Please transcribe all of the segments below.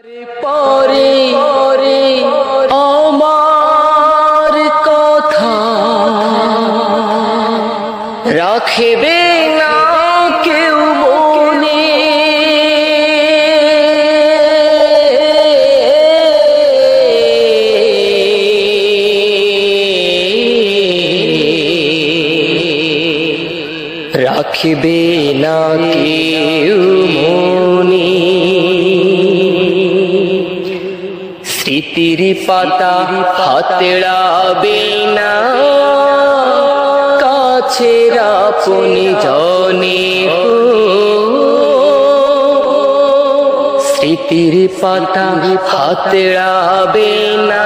পরে পরে কথা রাখবে না কেউ মনে। রাখবে না কেউ মনে। স্মৃতির পাতা হাতড়াবে না। কাছের আপনি জনে। স্মৃতির পাতা হাতড়াবে না।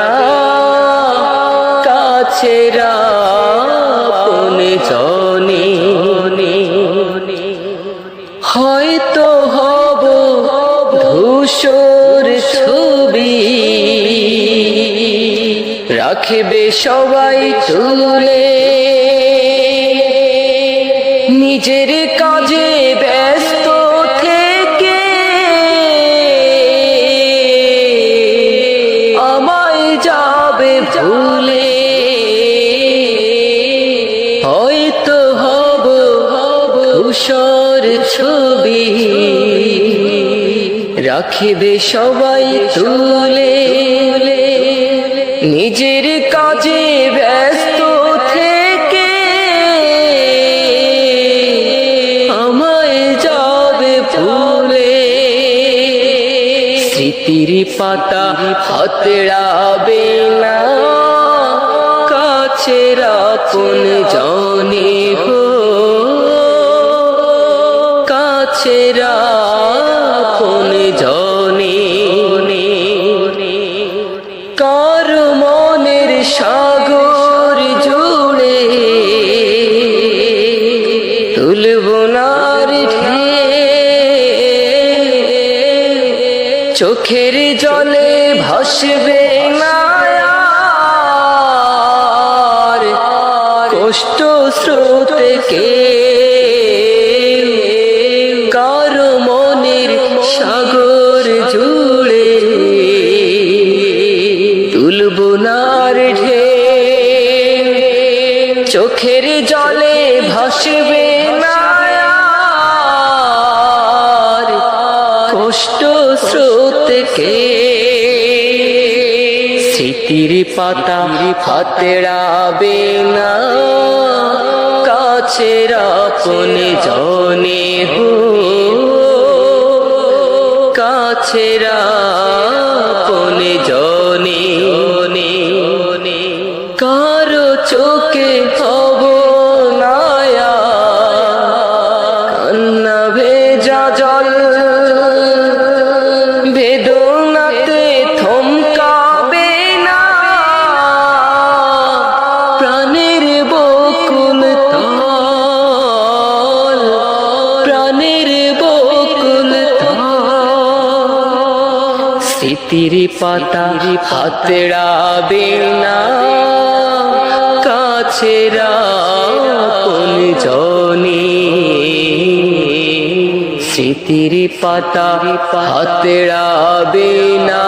কাছের আপনি জনে হয়তো হব ধূসর রাখবে সবাই তুলে নিজের কাজে ব্যস্ত থেকে আমায় যাবে ভুলে। হয়তো হব হব ধূসর ছবি। রাখিবে সবাই তুলে কাজে ব্যস্ত থেকে আমায় যাবে ভুলে স্মৃতির পাতা হাতড়াবে না। কাছের আপন জনে হো। কাছের আপন চোখের জলে ভাসবে আর কষ্ট স্রোতে কে? কার মনের সাগর জুড়ে তুলব নার ঢে চোখের জলে ভাসবে আর কষ্ট স্রোতকে স্মৃতির পাতা হাতড়াবে না। কাছের আপন জনে হো। কাছের আপন জনে কারও চোখে স্মৃতির পাতা হাতড়াবে না কাছেরা জনি জনে স্মৃতির পাতা হাতড়াবে না